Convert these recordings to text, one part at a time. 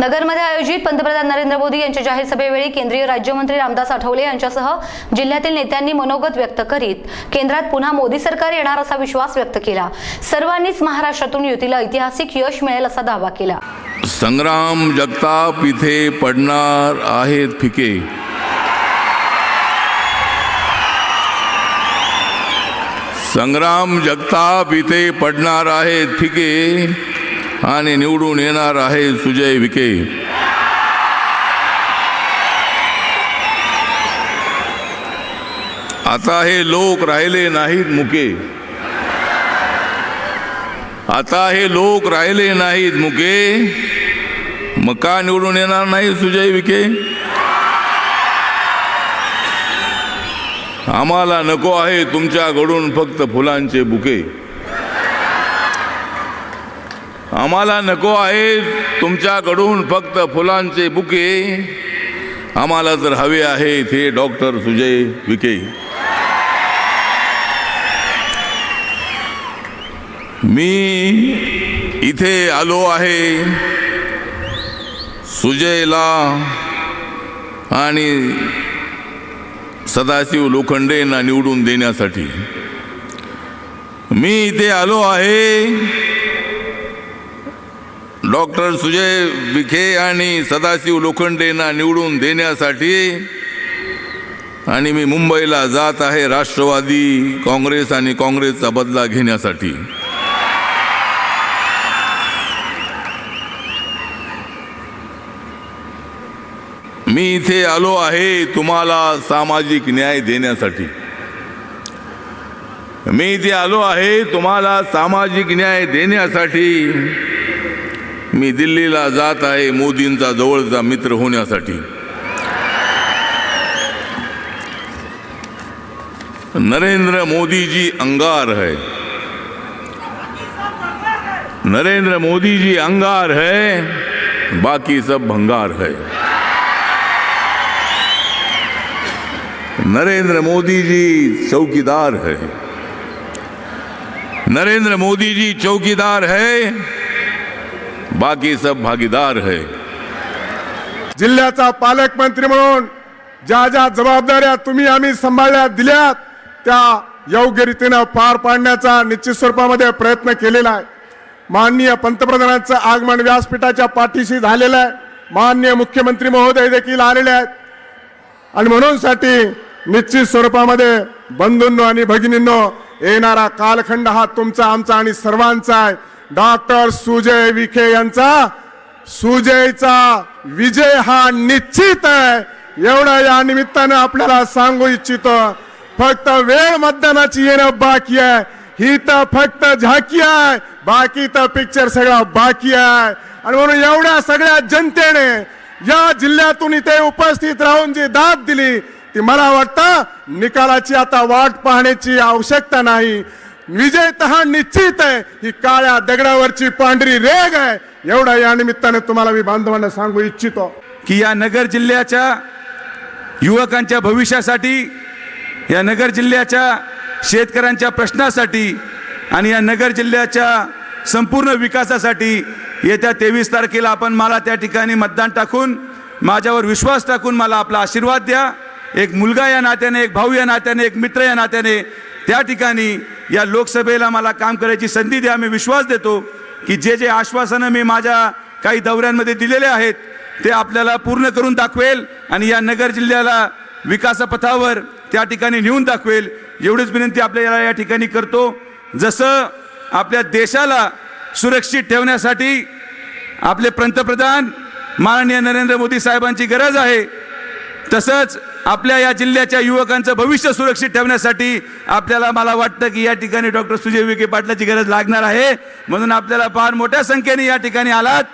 नगरमध्ये आयोजित पंतप्रधान नरेंद्र मोदी यांच्या जाहीर सभेवेळी केंद्रीय राज्यमंत्री रामदास आठवले यांच्यासह जिल्ह्यातील नेत्यांनी मनोगत व्यक्त करीत केंद्रात पुन्हा मोदी सरकार येणार असा विश्वास व्यक्त केला. सर्वांनीच महाराष्ट्रातून युतीला ऐतिहासिक यश मिळेल असा दावा केला. संग्राम जगताप इथे पडणार आहेत फिके. संग्राम जगताप इथे पडणार आहेत फिके. आणि निवडून येणार आहे सुजय विखे. आता हे लोक राहिले नाहीत मुके. आता हे लोक राहिले नाहीत मुके. मग का निवडून येणार नाही सुजय विखे? आम्हाला नको आहे तुमच्याकडून फक्त फुलांचे बुके. आम्हाला नको आहेत. तुमच्याकडून फक्त फुलांचे बुके. आम्हाला जर हवे आहेत हे डॉक्टर सुजय विखे. मी इथे आलो आहे. सुजयला आणि सदाशिव लोखंडेंना निवडून देण्यासाठी. मी इथे आलो आहे. डॉक्टर सुजय विखे आणि सदाशिव लोखंडेंना निवडून देण्यासाठी आणि मी मुंबईला जात आहे राष्ट्रवादी काँग्रेस आणि काँग्रेसचा बदला घेण्यासाठी. मी इथे आलो आहे तुम्हाला सामाजिक न्याय देण्यासाठी. मी इथे आलो आहे तुम्हाला सामाजिक न्याय देण्यासाठी. मी दिल्लीला जात आहे मोदींचा जवळचा मित्र होण्यासाठी. नरेंद्र मोदीजी अंगार है. नरेंद्र मोदी जी अंगार है बाकी सब भंगार है. नरेंद्र मोदी जी चौकीदार है. नरेंद्र मोदी जी चौकीदार है बाकी सब भागीदार है। जिल्ह्याचा पालकमंत्री म्हणून ज्या ज्या जबाबदाऱ्या तुम्ही आम्ही सांभाळल्या दिल्यात त्या योग्य रीतीनं पार पाडण्याचा निश्चित स्वरूपामध्ये प्रयत्न केलेला आहे. माननीय पंतप्रधानांचं आगमन व्यासपीठाच्या पाठीशी झालेलं आहे. माननीय मुख्यमंत्री महोदय देखील आलेले आहेत. आणि म्हणून साठी निश्चित स्वरूपामध्ये बंधूंनो आणि भगिनींनो येणारा कालखंड हा तुमचा आमचा आणि सर्वांचा आहे. डॉक्टर सुजय विखे यांचा सुजयचा विजय हा निश्चित आहे. एवढं या निमित्तानं आपल्याला सांगू इच्छितो फक्त वेळ मतदानाची येणं बाकी आहे. ही तर फक्त झाकी आहे. बाकी तर पिक्चर सगळा बाकी आहे. आणि म्हणून एवढ्या सगळ्या जनतेने या जिल्ह्यातून इथे उपस्थित राहून जी दाद दिली ती मला वाटतं निकालाची आता वाट पाहण्याची आवश्यकता नाही. विजय तहा निश्चित आहे ही काळ्या दगडावरची पांढरी रेग आहे. एवढा या निमित्ताने तुम्हाला मी बांधवांना सांगू इच्छितो. की या नगर जिल्ह्याच्या युवकांच्या भविष्यासाठी या नगर जिल्ह्याच्या शेतकऱ्यांच्या प्रश्नासाठी आणि या नगर जिल्ह्याच्या संपूर्ण विकासासाठी येत्या तेवीस तारखेला आपण मला त्या ठिकाणी मतदान टाकून माझ्यावर विश्वास टाकून मला आपला आशीर्वाद द्या. एक मुलगा या नात्याने एक भाऊ या नात्याने एक मित्र या नात्याने त्या ठिकाणी या लोकसभेला मला काम करायची संधी द्या. मी विश्वास देतो की जे जे आश्वासनं मी माझ्या काही दौऱ्यांमध्ये दिलेले आहेत ते आपल्याला पूर्ण करून दाखवेल आणि या नगर जिल्ह्याला विकासपथावर त्या ठिकाणी नेऊन दाखवेल. एवढीच विनंती आपल्याला या ठिकाणी करतो. जसं आपल्या देशाला सुरक्षित ठेवण्यासाठी आपले पंतप्रधान माननीय नरेंद्र मोदी साहेबांची गरज आहे तसंच आपल्या या जिल्ह्याच्या युवकांचं भविष्य सुरक्षित ठेवण्यासाठी आपल्याला मला वाटतं की या ठिकाणी डॉक्टर सुजय विखे पाटलाची गरज लागणार आहे. म्हणून आपल्याला फार मोठ्या संख्येने या ठिकाणी आलात.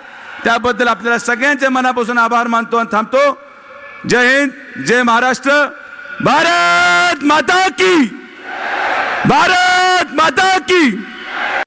त्याबद्दल आपल्याला सगळ्यांच्या मनापासून आभार मानतो आणि थांबतो. जय हिंद जय महाराष्ट्र. भारत माता की! भारत माता की!